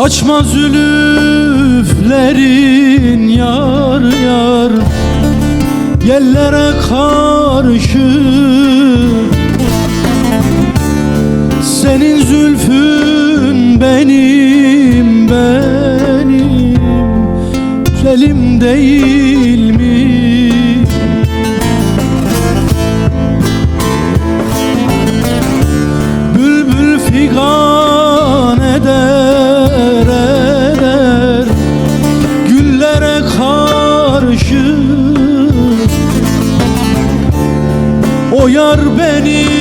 Açma zülüflerin yar yar Yellere karşı. Senin zülfün O yar benim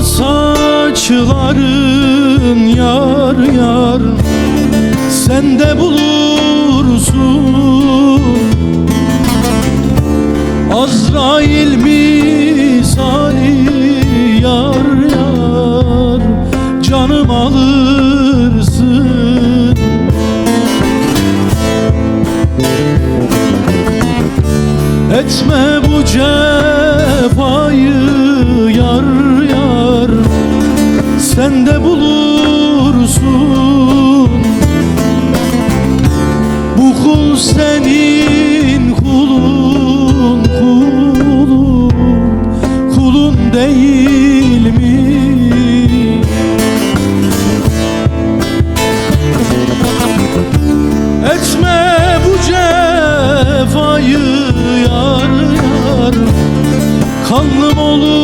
saçların yar yar. Sen de bulursun. Azrail misali yar yar. Canım alırsın. Etme bu cefayı sen de bulursun Bu kul senin kulun kulun Kulun değil mi? Etme bu cefayı yar yar Kanlım olur